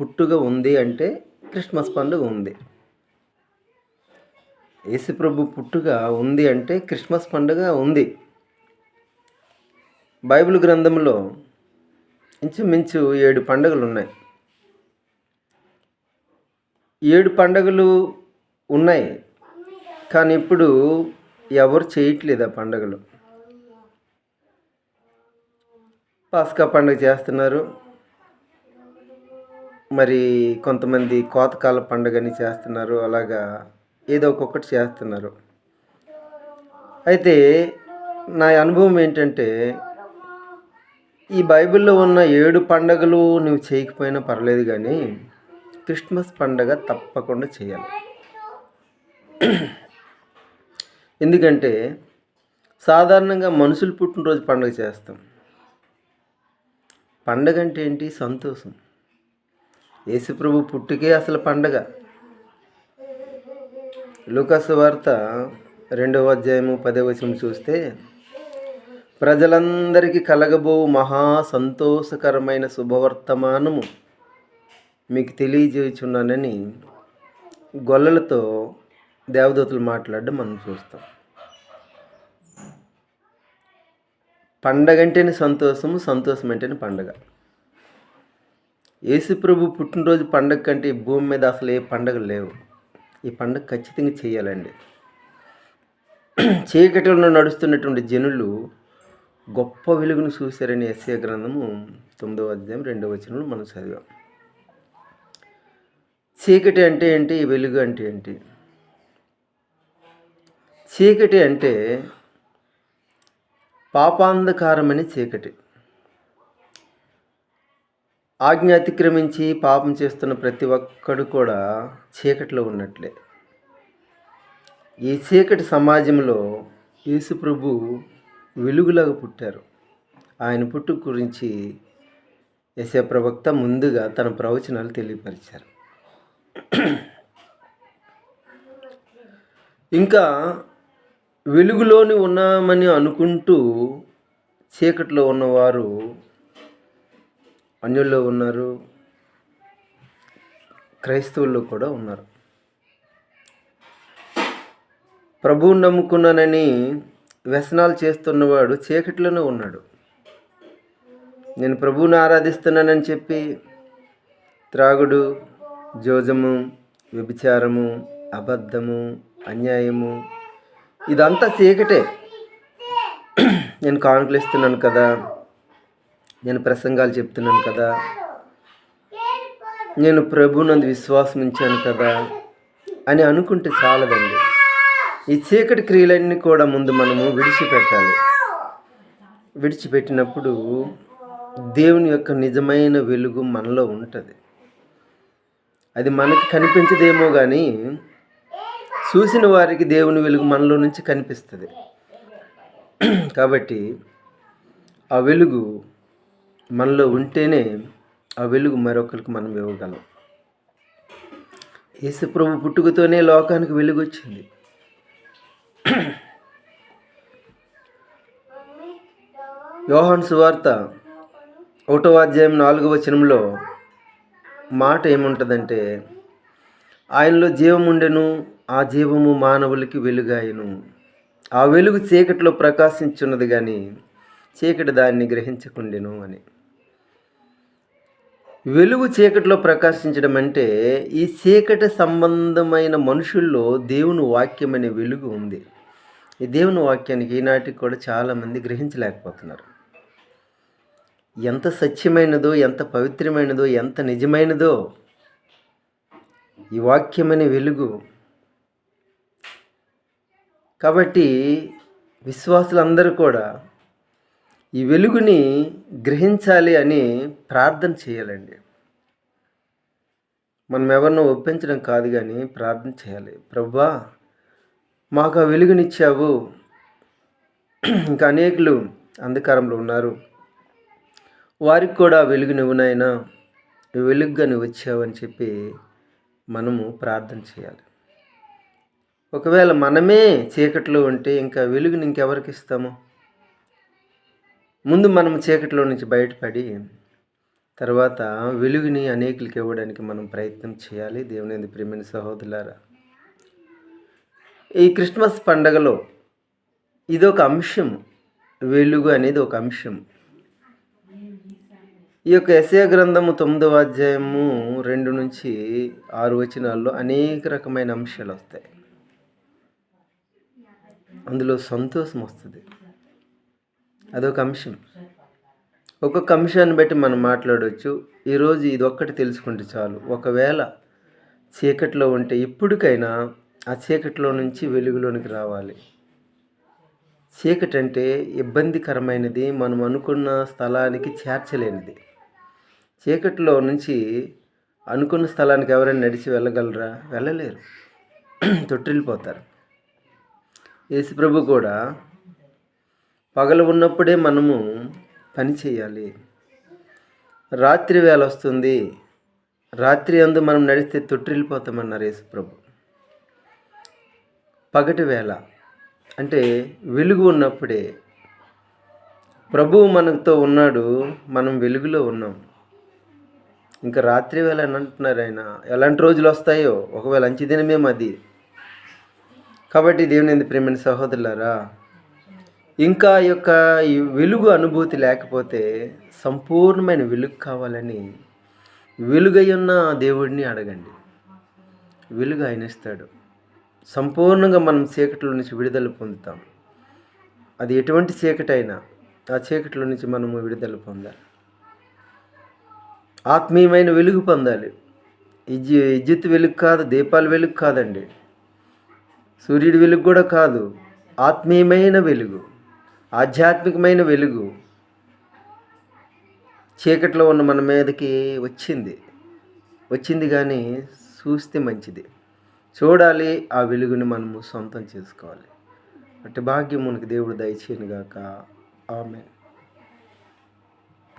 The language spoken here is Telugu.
పుట్టుక ఉంది అంటే క్రిస్మస్ పండుగ ఉంది. యేసుప్రభు పుట్టుక ఉంది అంటే క్రిస్మస్ పండుగ ఉంది. బైబిల్ గ్రంథంలో ఇంచుమించు ఏడు పండుగలు ఉన్నాయి ఏడు పండుగలు ఉన్నాయి. కానీ ఇప్పుడు ఎవరు చేయట్లేదు ఆ పండుగలు. పాస్కా పండుగ చేస్తున్నారు. మరి కొంతమంది కోతకాల పండుగని చేస్తున్నారు అలాగా ఏదో ఒక్కొక్కటి చేస్తున్నారు. అయితే నా అనుభవం ఏంటంటే ఈ బైబిల్లో ఉన్న ఏడు పండగలు నువ్వు చేయకపోయినా పర్లేదు కానీ క్రిస్మస్ పండగ తప్పకుండా చేయాలి. ఎందుకంటే సాధారణంగా మనుషులు పుట్టినరోజు పండుగ చేస్తాం. పండగ అంటే ఏంటి? సంతోషం. యేసుప్రభు పుట్టుకే అసలు పండగ. లూకాసు వార్త రెండవ అధ్యాయము పదవ చూస్తే ప్రజలందరికీ కలగబో మహా సంతోషకరమైన శుభవర్తమానము మీకు తెలియజేయుచున్నానని గొల్లలతో దేవదూతలు మాట్లాడడం మనం చూస్తాం. పండగ అంటేనే సంతోషము సంతోషం అంటేనే పండగ. యేసుప్రభు పుట్టినరోజు పండగ కంటే ఈ భూమి మీద అసలు ఏ పండగలు లేవు. ఈ పండగ ఖచ్చితంగా చేయాలండి. చీకటిలో నడుస్తున్నటువంటి జనులు గొప్ప వెలుగును చూశారని ఎస్ఏ గ్రంథము తొమ్మిదవ అధ్యాయం రెండవ వచనంలో మనం చదివాం. చీకటి అంటే ఏంటి? వెలుగు అంటే ఏంటి? చీకటి అంటే పాపాంధకారమని చీకటి. ఆజ్ఞ అతిక్రమించి పాపం చేస్తున్న ప్రతి ఒక్కడు కూడా చీకటిలో ఉన్నట్లే. ఈ చీకటి సమాజంలో యేసు ప్రభు వెలుగులాగా పుట్టారు. ఆయన పుట్టు గురించి యశ ప్రవక్త ముందుగా తన ప్రవచనాలు తెలియపరిచారు. ఇంకా వెలుగులోని ఉన్నామని అనుకుంటూ చీకట్లో ఉన్నవారు అన్యుల్లో ఉన్నారు. క్రైస్తవుల్లో కూడా ఉన్నారు. ప్రభువు నమ్ముకున్నానని వ్యసనాలు చేస్తున్నవాడు చీకట్లోనే ఉన్నాడు. నేను ప్రభువుని ఆరాధిస్తున్నానని చెప్పి త్రాగుడు జోజము వ్యభిచారము అబద్ధము అన్యాయము ఇదంతా చీకటే. నేను కానుకలు ఇస్తున్నాను కదా. నేను ప్రసంగాలు చెప్తున్నాను కదా. నేను ప్రభునందు విశ్వాసం ఉంచాను కదా అని అనుకుంటే చాలదండి. ఈ చీకటి క్రియలన్నీ కూడా ముందు మనము విడిచిపెట్టాలి. విడిచిపెట్టినప్పుడు దేవుని యొక్క నిజమైన వెలుగు మనలో ఉంటుంది. అది మనకి కనిపించదేమో కానీ చూసిన వారికి దేవుని వెలుగు మనలో నుంచి కనిపిస్తుంది. కాబట్టి ఆ వెలుగు మనలో ఉంటేనే ఆ వెలుగు మరొకరికి మనం ఇవ్వగలం. యేసుప్రభు పుట్టుకతోనే లోకానికి వెలుగు వచ్చింది యోహాన్ సువార్త ఒకటో అధ్యాయం నాలుగవ వచనంలో మాట ఏముంటుందంటే ఆయనలో జీవం ఉండెను ఆ జీవము మానవులకి వెలుగాయను. ఆ వెలుగు చీకటిలో ప్రకాశించున్నది కానీ చీకటి దాన్ని గ్రహించకుండెను అని. వెలుగు చీకటిలో ప్రకాశించడం అంటే ఈ చీకటి సంబంధమైన మనుషుల్లో దేవుని వాక్యం అనే వెలుగు ఉంది. ఈ దేవుని వాక్యానికి ఈనాటికి కూడా చాలామంది గ్రహించలేకపోతున్నారు. ఎంత సత్యమైనదో ఎంత పవిత్రమైనదో ఎంత నిజమైనదో ఈ వాక్యమనే వెలుగు. కాబట్టి విశ్వాసులందరూ కూడా ఈ వెలుగుని గ్రహించాలి అని ప్రార్థన చేయాలండి. మనం ఎవరినో ఒప్పించడం కాదు కానీ ప్రార్థన చేయాలి. ప్రభా మాకు ఆ వెలుగునిచ్చావు. ఇంకా అనేకులు అంధకారంలో ఉన్నారు. వారికి కూడా వెలుగు నువ్వు నాయనా వెలుగుగా నువ్వు వచ్చావు అని చెప్పి మనము ప్రార్థన చేయాలి. ఒకవేళ మనమే చీకట్లో ఉంటే ఇంకా వెలుగుని ఇంకెవరికి ఇస్తాము? ముందు మనం చీకటిలో నుంచి బయటపడి తర్వాత వెలుగుని అనేకులకి ఇవ్వడానికి మనం ప్రయత్నం చేయాలి. దేవుని ప్రేమైన సహోదరులారా ఈ క్రిస్మస్ పండగలో ఇదొక అంశం వెలుగు అనేది ఒక అంశం. ఈ యొక్క ఎస్ఏ గ్రంథము తొమ్మిదవ అధ్యాయము రెండు నుంచి ఆరు వచనాల్లో అనేక రకమైన అంశాలు వస్తాయి. అందులో సంతోషం వస్తుంది. అదొక అంశం. ఒక్కొక్క అంశాన్ని బట్టి మనం మాట్లాడవచ్చు ఈరోజు ఇది ఒక్కటి తెలుసుకుంటే చాలు. ఒకవేళ చీకట్లో ఉంటే ఇప్పటికైనా ఆ చీకట్లో నుంచి వెలుగులోనికి రావాలి. చీకటి అంటే ఇబ్బందికరమైనది మనం అనుకున్న స్థలానికి చేర్చలేనిది. చీకటిలో నుంచి అనుకున్న స్థలానికి ఎవరైనా నడిచి వెళ్ళగలరా? వెళ్ళలేరు. తొట్టిల్లిపోతారు. యేసుప్రభు కూడా పగలు ఉన్నప్పుడే మనము పని చేయాలి. రాత్రి వేళ వస్తుంది. రాత్రి అందు మనం నడిస్తే తొట్టిల్లిపోతామన్నారు యేసుప్రభు. పగటి వేళ అంటే వెలుగు ఉన్నప్పుడే. ప్రభువు మనతో ఉన్నాడు. మనం వెలుగులో ఉన్నాం. ఇంకా రాత్రి వేళ అని అంటున్నారు ఆయన. ఎలాంటి రోజులు వస్తాయో? ఒకవేళ అంచి దినమేమో అది? కాబట్టి దేవుని ప్రేమైన సహోదరులారా ఇంకా యొక్క ఈ వెలుగు అనుభూతి లేకపోతే సంపూర్ణమైన వెలుగు కావాలని వెలుగయ్యున్న దేవుడిని అడగండి. వెలుగు ఆయన ఇస్తాడు. సంపూర్ణంగా మనం చీకటిలో నుంచి విడుదల పొందుతాం. అది ఎటువంటి చీకటి అయినా ఆ చీకటిలో నుంచి మనము విడుదల పొందాలి. ఆత్మీయమైన వెలుగు పొందాలి. ఇజ్జి ఇజ్జిత్ వెలుగు కాదు దీపాల వెలుగు కాదండి. సూర్యుడి వెలుగు కూడా కాదు ఆత్మీయమైన వెలుగు. ఆధ్యాత్మికమైన వెలుగు చీకట్లో ఉన్న మన మీదకి వచ్చింది. వచ్చింది కానీ చూస్తే మంచిది. చూడాలి ఆ వెలుగుని మనము సొంతం చేసుకోవాలి. అటు భాగ్యం మనకు దేవుడు దయచేయను గాక ఆమె